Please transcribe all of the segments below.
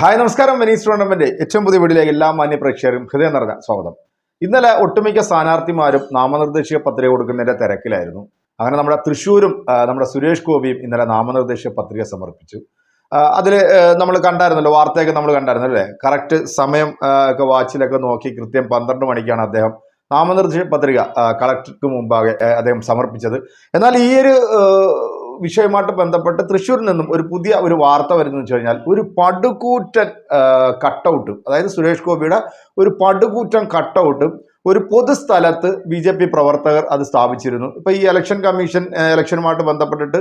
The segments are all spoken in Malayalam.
ഹായ് നമസ്കാരം. വെനീസ് ടൂർണമെന്റ് ഏറ്റവും പുതിയ വീഡിയോയിലേക്ക് എല്ലാ മാന്യ പ്രേക്ഷകരും ഹൃദയം നിറഞ്ഞ സ്വാഗതം. ഇന്നലെ ഒട്ടുമിക്ക സ്ഥാനാർത്ഥിമാരും നാമനിർദ്ദേശിക പത്രിക കൊടുക്കുന്നതിന്റെ തിരക്കിലായിരുന്നു. അങ്ങനെ നമ്മുടെ തൃശ്ശൂരും നമ്മുടെ സുരേഷ് ഗോപിയും ഇന്നലെ നാമനിർദ്ദേശ പത്രിക സമർപ്പിച്ചു. അതിൽ നമ്മൾ കണ്ടായിരുന്നല്ലോ വാർത്തയൊക്കെ നമ്മൾ കണ്ടായിരുന്നു അല്ലേ? കറക്റ്റ് സമയം ഒക്കെ വാച്ചിലൊക്കെ നോക്കി കൃത്യം പന്ത്രണ്ട് മണിക്കാണ് അദ്ദേഹം നാമനിർദ്ദേശ പത്രിക കളക്ടർക്ക് മുമ്പാകെ അദ്ദേഹം സമർപ്പിച്ചത്. എന്നാൽ ഈ ഒരു വിഷയവുമായിട്ട് ബന്ധപ്പെട്ട് തൃശ്ശൂരിൽ നിന്നും ഒരു പുതിയ ഒരു വാർത്ത വരുന്നു വെച്ച് കഴിഞ്ഞാൽ ഒരു പടുകൂറ്റൻ കട്ടൗട്ട് അതായത് സുരേഷ് ഗോപിയുടെ ഒരു പടുകൂറ്റൻ കട്ടൗട്ട് ഒരു പൊതുസ്ഥലത്ത് ബി ജെ പി പ്രവർത്തകർ അത് സ്ഥാപിച്ചിരുന്നു. ഇപ്പൊ ഈ ഇലക്ഷൻ കമ്മീഷൻ ഇലക്ഷനുമായിട്ട് ബന്ധപ്പെട്ടിട്ട്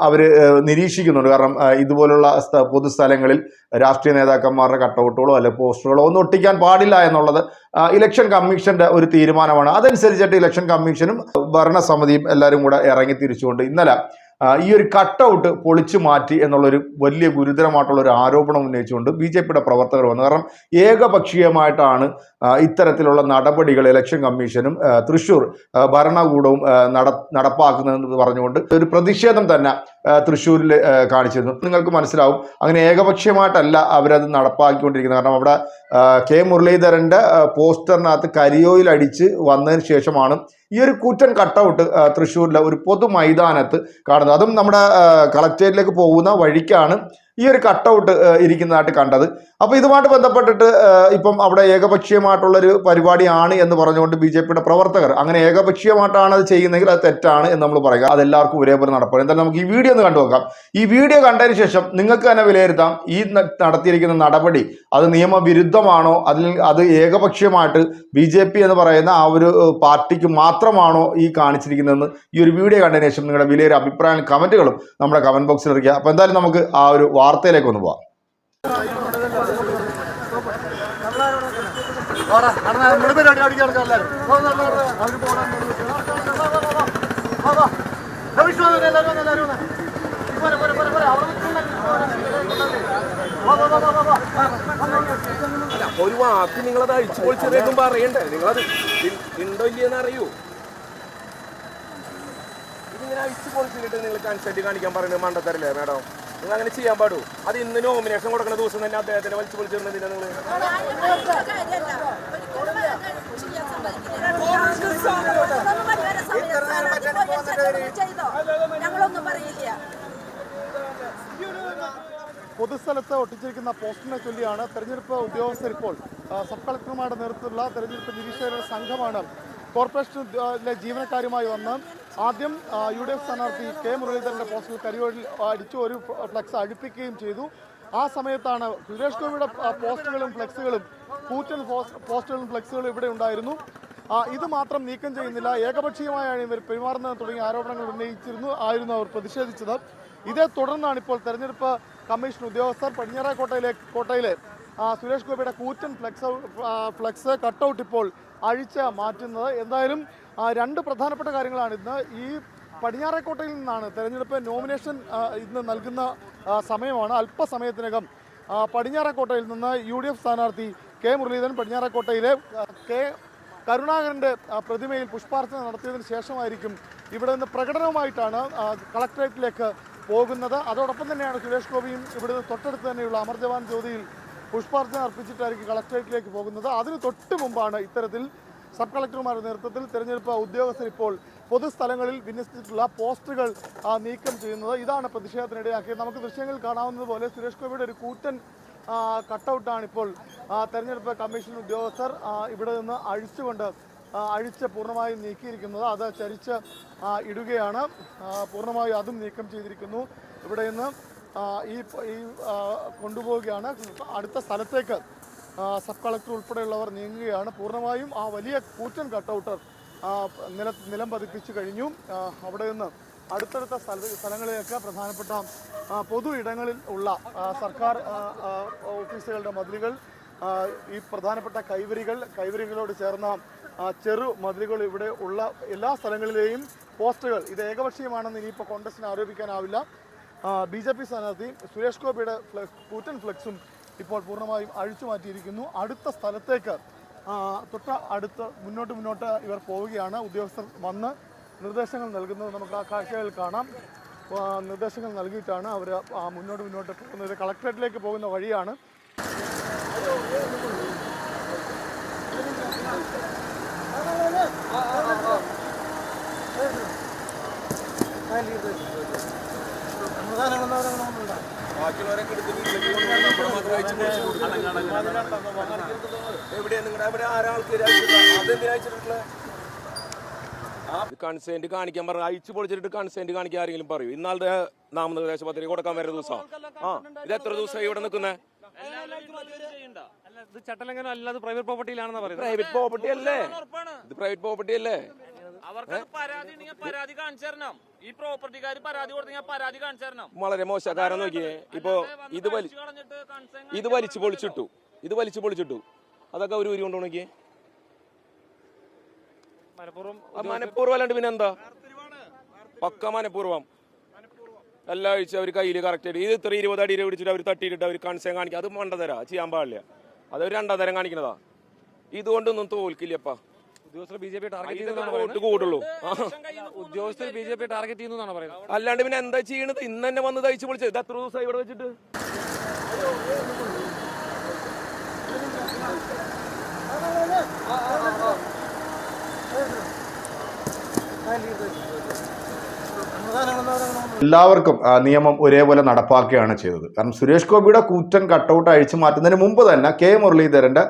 അവർ നിരീക്ഷിക്കുന്നുണ്ട്. കാരണം ഇതുപോലുള്ള സ്ഥ- പൊതുസ്ഥലങ്ങളിൽ രാഷ്ട്രീയ നേതാക്കന്മാരുടെ കട്ടൗട്ടുകളോ അല്ലെ പോസ്റ്ററുകളോ ഒന്നും ഒട്ടിക്കാൻ പാടില്ല എന്നുള്ളത് ഇലക്ഷൻ കമ്മീഷന്റെ ഒരു തീരുമാനമാണ്. അതനുസരിച്ചിട്ട് ഇലക്ഷൻ കമ്മീഷനും ഭരണസമിതിയും എല്ലാവരും കൂടെ ഇറങ്ങി തിരിച്ചുകൊണ്ട് ഇന്നലെ ഈ ഒരു കട്ടൗട്ട് പൊളിച്ചു മാറ്റി എന്നുള്ളൊരു വലിയ ഗുരുതരമായിട്ടുള്ള ഒരു ആരോപണം ഉന്നയിച്ചുകൊണ്ട് ബി ജെ പിയുടെ പ്രവർത്തകർ വന്നു. കാരണം ഏകപക്ഷീയമായിട്ടാണ് ഇത്തരത്തിലുള്ള നടപടികൾ ഇലക്ഷൻ കമ്മീഷനും തൃശൂർ ഭരണകൂടവും നട നടപ്പാക്കുന്നതെന്ന് പറഞ്ഞുകൊണ്ട് ഒരു പ്രതിഷേധം തന്നെ തൃശ്ശൂരിൽ കാണിച്ചിരുന്നു. നിങ്ങൾക്ക് മനസ്സിലാവും. അങ്ങനെ ഏകപക്ഷീയമായിട്ടല്ല അവരത് നടപ്പാക്കിക്കൊണ്ടിരിക്കുന്നത്. കാരണം അവിടെ കെ മുരളീധരന്റെ ആ, പോസ്റ്ററിനകത്ത് കരിയോയിൽ അടിച്ച് വന്നതിന് ശേഷമാണ് ഈ ഒരു കൂറ്റൻ കട്ടൗട്ട് തൃശ്ശൂരിലെ ഒരു പൊതു മൈതാനത്ത് കാണുന്നത്. അതും നമ്മുടെ കളക്ടറേറ്റിലേക്ക് പോകുന്ന വഴിക്കാണ് ഈ ഒരു കട്ടൗട്ട് ഇരിക്കുന്നതായിട്ട് കണ്ടത്. അപ്പോൾ ഇതുമായിട്ട് ബന്ധപ്പെട്ടിട്ട് ഇപ്പം അവിടെ ഏകപക്ഷീയമായിട്ടുള്ളൊരു പരിപാടിയാണ് എന്ന് പറഞ്ഞുകൊണ്ട് ബി ജെ പിയുടെ പ്രവർത്തകർ. അങ്ങനെ ഏകപക്ഷീയമായിട്ടാണ് അത് ചെയ്യുന്നതെങ്കിൽ അത് തെറ്റാണ് എന്ന് നമ്മൾ പറയുക. അതെല്ലാവർക്കും ഒരേപോലെ നടപ്പാണ് എന്തായാലും നമുക്ക് ഈ വീഡിയോ ഒന്ന് കണ്ടു നോക്കാം. ഈ വീഡിയോ കണ്ടതിന് ശേഷം നിങ്ങൾക്ക് തന്നെ വിലയിരുത്താം. ഈ നടത്തിയിരിക്കുന്ന നടപടി അത് നിയമവിരുദ്ധമാണോ? അതിൽ അത് ഏകപക്ഷീയമായിട്ട് ബി ജെ പി എന്ന് പറയുന്ന ആ ഒരു പാർട്ടിക്ക് മാത്രമാണോ ഈ കാണിച്ചിരിക്കുന്നതെന്ന് ഈ ഒരു വീഡിയോ കണ്ടതിന് ശേഷം നിങ്ങളുടെ വിലയേറെ അഭിപ്രായം കമന്റുകളും നമ്മുടെ കമന്റ് ബോക്സിൽ ഇറക്കുക അപ്പോൾ എന്തായാലും നമുക്ക് ആ ഒരു വാർത്തയിലേക്ക് ഒന്ന് പോവാം. ഒരു വാക്ക് നിങ്ങളത് അഴിച്ചു പൊളിച്ചതേക്കും പറയണ്ടേ? നിങ്ങളത് ഉണ്ടോ ഇല്ലയെന്ന് അറിയൂ. ഇതിങ്ങനെ അഴിച്ചു പൊളിച്ചിട്ട് നിങ്ങൾ അനുസരിച്ച് കാണിക്കാൻ പറയുന്നത് മണ്ടത്തരല്ലേ മാഡം? നിങ്ങൾ അങ്ങനെ ചെയ്യാൻ പാടൂ. അത് ഇന്ന് നോമിനേഷൻ കൊടുക്കുന്ന ദിവസം തന്നെ അദ്ദേഹത്തിന് വലിച്ചു പൊളിച്ചിരുന്നതില്ല നിങ്ങൾ പൊതുസ്ഥലത്ത് ഒട്ടിച്ചിരിക്കുന്ന പോസ്റ്ററിനെ ചൊല്ലിയാണ് തെരഞ്ഞെടുപ്പ് ഉദ്യോഗസ്ഥർ ഇപ്പോൾ സബ് കളക്ടർമാരുടെ നേതൃത്വത്തിലുള്ള തെരഞ്ഞെടുപ്പ് നിരീക്ഷകരുടെ സംഘമാണ് കോർപ്പറേഷനിലെ ജീവനക്കാരുമായി വന്ന് ആദ്യം യു ഡി എഫ് സ്ഥാനാർത്ഥി കെ മുരളീധരന്റെ പോസ്റ്റിൽ കരിയോടിൽ അടിച്ചു ഒരു ഫ്ലക്സ് അഴിപ്പിക്കുകയും ചെയ്തു. ആ സമയത്താണ് സുരേഷ് ഗോപിയുടെ പോസ്റ്റുകളും ഫ്ലെക്സുകളും കൂറ്റൻ പോസ്റ്റുകളും ഫ്ലെക്സുകളും ഇവിടെ ഉണ്ടായിരുന്നു. ഇത് മാത്രം നീക്കം ചെയ്യുന്നില്ല. ഏകപക്ഷീയമായാണ് ഇവർ പെരുമാറുന്നത് തുടങ്ങിയ ആരോപണങ്ങൾ ഉന്നയിച്ചിരുന്നു ആയിരുന്നു അവർ പ്രതിഷേധിച്ചത്. ഇതേ തുടർന്നാണ് ഇപ്പോൾ തെരഞ്ഞെടുപ്പ് കമ്മീഷൻ ഉദ്യോഗസ്ഥർ പടിഞ്ഞാറ കോട്ടയിലെ കോട്ടയിലെ സുരേഷ് ഗോപിയുടെ കൂറ്റൻ ഫ്ലെക്സ് ഫ്ലക്സ് കട്ടൗട്ട് ഇപ്പോൾ അഴിച്ച് മാറ്റുന്നത്. എന്തായാലും രണ്ട് പ്രധാനപ്പെട്ട കാര്യങ്ങളാണ് ഇന്ന്. ഈ പടിഞ്ഞാറേക്കോട്ടയിൽ നിന്നാണ് തെരഞ്ഞെടുപ്പ് നോമിനേഷൻ ഇന്ന് നൽകുന്ന സമയമാണ്. അല്പസമയത്തിനകം പടിഞ്ഞാറേക്കോട്ടയിൽ നിന്ന് യു ഡി എഫ് സ്ഥാനാർത്ഥി കെ മുരളീധരൻ പടിഞ്ഞാറേക്കോട്ടയിലെ കെ കരുണാകരന്റെ പ്രതിമയിൽ പുഷ്പാർച്ചന നടത്തിയതിന് ശേഷമായിരിക്കും ഇവിടെ നിന്ന് പ്രകടനവുമായിട്ടാണ് കളക്ടറേറ്റിലേക്ക് പോകുന്നത്. അതോടൊപ്പം തന്നെയാണ് സുരേഷ് ഗോപിയും ഇവിടുന്ന് തൊട്ടടുത്ത് തന്നെയുള്ള അമർ ജവാൻ ജ്യോതിയിൽ പുഷ്പാർച്ചന അർപ്പിച്ചിട്ടായിരിക്കും കളക്ടറേറ്റിലേക്ക് പോകുന്നത്. അതിന് തൊട്ട് മുമ്പാണ് ഇത്തരത്തിൽ സബ് കളക്ടർമാരുടെ നേതൃത്വത്തിൽ തെരഞ്ഞെടുപ്പ് ഉദ്യോഗസ്ഥർ ഇപ്പോൾ പൊതുസ്ഥലങ്ങളിൽ വിന്യസിച്ചിട്ടുള്ള പോസ്റ്ററുകൾ നീക്കം ചെയ്യുന്നത്. ഇതാണ് പ്രതിഷേധത്തിനിടയാക്കിയത്. നമുക്ക് ദൃശ്യങ്ങൾ കാണാവുന്നതുപോലെ സുരേഷ് ഗോപിയുടെ ഒരു കൂറ്റൻ കട്ടൗട്ടാണ് ഇപ്പോൾ തെരഞ്ഞെടുപ്പ് കമ്മീഷൻ ഉദ്യോഗസ്ഥർ ഇവിടെ നിന്ന് അഴിച്ചുകൊണ്ട് അഴിച്ച് പൂർണമായും നീക്കിയിരിക്കുന്നത്. അത് ചരിച്ച് ഇടുകയാണ്. പൂർണമായും അതും നീക്കം ചെയ്തിരിക്കുന്നു. ഇവിടെ നിന്ന് ഈ ഈ കൊണ്ടുപോവുകയാണ്. അടുത്ത സ്ഥലത്തേക്ക് സബ് കളക്ടർ ഉൾപ്പെടെയുള്ളവർ നീങ്ങുകയാണ്. പൂർണമായും ആ വലിയ കൂറ്റൻ കട്ടൗട്ടർ നില നിലം പതിപ്പിച്ചു കഴിഞ്ഞു. അവിടെ നിന്ന് അടുത്തടുത്ത സ്ഥല സ്ഥലങ്ങളിലേക്ക് പ്രധാനപ്പെട്ട പൊതു ഇടങ്ങളിൽ ഉള്ള സർക്കാർ ഓഫീസുകളുടെ മതിലുകൾ ഈ പ്രധാനപ്പെട്ട കൈവരികൾ കൈവരികളോട് ചേർന്ന ചെറു മതിലുകൾ ഇവിടെ ഉള്ള എല്ലാ സ്ഥലങ്ങളിലെയും പോസ്റ്ററുകൾ ഇത് ഏകപക്ഷീയമാണെന്ന് ഇനിയിപ്പോൾ കോൺഗ്രസിന് ആരോപിക്കാനാവില്ല. ബി ജെ പി സ്ഥാനാർത്ഥി സുരേഷ് ഗോപിയുടെ കൂറ്റൻ ഫ്ലക്സും ഇപ്പോൾ പൂർണമായും അഴിച്ചു മാറ്റിയിരിക്കുന്നു. അടുത്ത സ്ഥലത്തേക്ക് തൊട്ട അടുത്ത് മുന്നോട്ട് മുന്നോട്ട് ഇവർ പോവുകയാണ്. ഉദ്യോഗസ്ഥർ വന്ന് നിർദ്ദേശങ്ങൾ നൽകുന്നത് നമുക്ക് ആ കാഴ്ചകളിൽ കാണാം. നിർദ്ദേശങ്ങൾ നൽകിയിട്ടാണ് അവർ മുന്നോട്ട് മുന്നോട്ട് പോകുന്നത്. കളക്ടറേറ്റിലേക്ക് പോകുന്ന വഴിയാണ്. ബാക്കിയുള്ളവരൊക്കെ വീട്ടിലേക്ക് നമ്മളെ മാത്രം അയച്ച് പൊളിച്ച് കൊടുക്കും. എവിടെയാ നിങ്ങളുടെ അവിടെ ആരാ ആൾക്കാർ അതെന്തിനാ അയച്ചിട്ടുള്ളത് കൺസേന്റ് കാണിക്കാൻ പറഞ്ഞു അയച്ചു പൊളിച്ചിട്ട് കൺസെന്റ് കാണിക്കാൻ ആരെങ്കിലും പറയൂ ഇന്നാളുടെ നാമനിർദ്ദേശ പത്രിക കൊടുക്കാൻ വരുന്ന ദിവസം ആ ഇത് എത്ര ദിവസമായി ഇവിടെ നിൽക്കുന്നേ ഇത് ചട്ടലംഘനം അല്ലാതെ പ്രൈവറ്റ് പ്രോപ്പർട്ടിയിലാണെന്ന് പറയുന്നത് പ്രൈവറ്റ് പ്രോപ്പർട്ടി അല്ലേ ഇത് പ്രൈവറ്റ് പ്രോപ്പർട്ടി അല്ലേ അവർക്ക് പരാതി ഉണ്ടെങ്കിൽ പരാതി കാണിച്ചു ഈ പ്രോപ്പർട്ടിക്കാർ പരാതി കൊടുത്തെങ്കിൽ പരാതി കാണിച്ചു തരണം വളരെ മോശക്കാരൻ നോക്കിയേ. ഇപ്പൊ ഇത് വലി ഇത് വലിച്ചു പൊളിച്ചിട്ടു. ഇത് വലിച്ചു പൊളിച്ചിട്ടു. അതൊക്കെ ഒരു ഉരി കൊണ്ടു നോക്കിയേ. മനഃപൂർവം അത് മനഃപൂർവം അല്ലാണ്ട് പിന്നെ എന്താ? പക്ക മനഃപൂർവം. എല്ലാ ആഴ്ച അവർ കയ്യിൽ കറക്റ്റ് ആയിട്ട് ഇത് ഇത്ര ഇരുപത് അടി പിടിച്ചിട്ട് അവർ തട്ടിയിട്ടിട്ട് അവർ കൺസേൺ കാണിക്കുക അത് മണ്ടതരാ ചെയ്യാൻ പാടില്ല. അതൊരു രണ്ടാം തരം കാണിക്കണതാ ഇതുകൊണ്ടൊന്നും തോൽക്കില്ലപ്പാ. ഉദ്യോഗസ്ഥർ B J P target vote കൂടുള്ളൂ ഉദ്യോഗസ്ഥർ ബി ജെ പി ടാർഗറ്റ് ചെയ്യുന്നതാണ് പറയുന്നത് അല്ലാണ്ട് പിന്നെ എന്താ ചെയ്യണത് ഇന്ന് തന്നെ വന്ന് തയ്ച്ചു വിളിച്ചത് ഇത് എത്ര ദിവസമായി ഇവിടെ വെച്ചിട്ട് എല്ലാവർക്കും ആ, നിയമം ഒരേപോലെ നടപ്പാക്കുകയാണ് ചെയ്തത്. കാരണം സുരേഷ് ഗോപിയുടെ കൂറ്റൻ കട്ടൗട്ട് അഴിച്ചു മാറ്റുന്നതിന് മുമ്പ് തന്നെ കെ. മുരളീധരന്റെ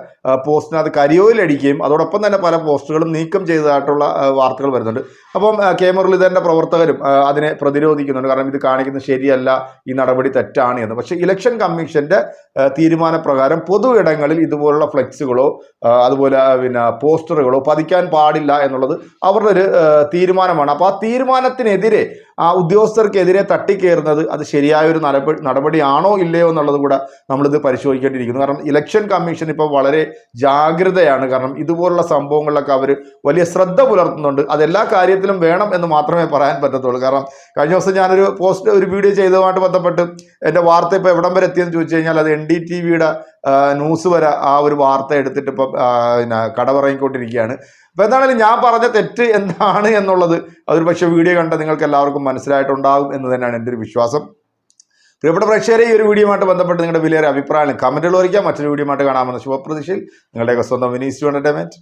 പോസ്റ്റിനകത്ത് കരിയോയിലടിക്കുകയും അതോടൊപ്പം തന്നെ പല പോസ്റ്റുകളും നീക്കം ചെയ്തതായിട്ടുള്ള വാർത്തകൾ വരുന്നുണ്ട്. അപ്പം കെ. മുരളീധരന്റെ പ്രവർത്തകരും അതിനെ പ്രതിരോധിക്കുന്നുണ്ട്. കാരണം ഇത് കാണിക്കുന്നത് ശരിയല്ല ഈ നടപടി തെറ്റാണ് എന്ന്. പക്ഷേ ഇലക്ഷൻ കമ്മീഷന്റെ തീരുമാനപ്രകാരം പൊതു ഇടങ്ങളിൽ ഇതുപോലുള്ള ഫ്ലെക്സുകളോ അതുപോലെ പിന്നെ പോസ്റ്ററുകളോ പതിക്കാൻ പാടില്ല എന്നുള്ളത് അവരുടെ ഒരു തീരുമാനമാണ്. അപ്പോൾ ആ തീരുമാനത്തിനെതിരെ ആ ഉദ്യോഗസ്ഥർക്കെതിരെ തട്ടിക്കയറുന്നത് അത് ശരിയായൊരു നടപടി നടപടിയാണോ ഇല്ലയോ എന്നുള്ളത് കൂടെ നമ്മളിത് പരിശോധിക്കേണ്ടിയിരിക്കുന്നു. കാരണം ഇലക്ഷൻ കമ്മീഷൻ ഇപ്പോൾ വളരെ ജാഗ്രതയാണ്. കാരണം ഇതുപോലുള്ള സംഭവങ്ങളിലൊക്കെ അവർ വലിയ ശ്രദ്ധ പുലർത്തുന്നുണ്ട്. അതെല്ലാ കാര്യത്തിലും വേണം എന്ന് മാത്രമേ പറയാൻ പറ്റത്തുള്ളൂ. കാരണം കഴിഞ്ഞ ദിവസം ഞാനൊരു പോസ്റ്റ് ഒരു വീഡിയോ ചെയ്തതുമായിട്ട് ബന്ധപ്പെട്ട് എന്റെ വാർത്ത ഇപ്പോൾ എവിടം വരെ എത്തിയെന്ന് ചോദിച്ചു കഴിഞ്ഞാൽ അത് എൻ ഡി ടി വിയുടെ ന്യൂസ് വരെ ആ ഒരു വാർത്ത എടുത്തിട്ട് ഇപ്പം പിന്നെ കടപറങ്ങിക്കൊണ്ടിരിക്കുകയാണ്. അപ്പോൾ എന്താണെങ്കിലും ഞാൻ പറഞ്ഞ തെറ്റ് എന്താണ് എന്നുള്ളത് അതൊരു പക്ഷേ വീഡിയോ കണ്ട നിങ്ങൾക്ക് എല്ലാവർക്കും മനസ്സിലായിട്ടുണ്ടാകും എന്ന് തന്നെയാണ് എന്റെ ഒരു വിശ്വാസം. പ്രിയപ്പെട്ട പ്രേക്ഷകരെ ഈ ഒരു വീഡിയോയുമായിട്ട് ബന്ധപ്പെട്ട് നിങ്ങളുടെ വിലയേറെ അഭിപ്രായം കമന്റുകൾ അറിയിക്കാം മറ്റൊരു വീഡിയോയുമായിട്ട് കാണാമെന്ന ശുഭപ്രതീക്ഷയിൽ നിങ്ങളുടെയൊക്കെ സ്വന്തം വിനീസ് ടു എന്റർടൈൻമെന്റ്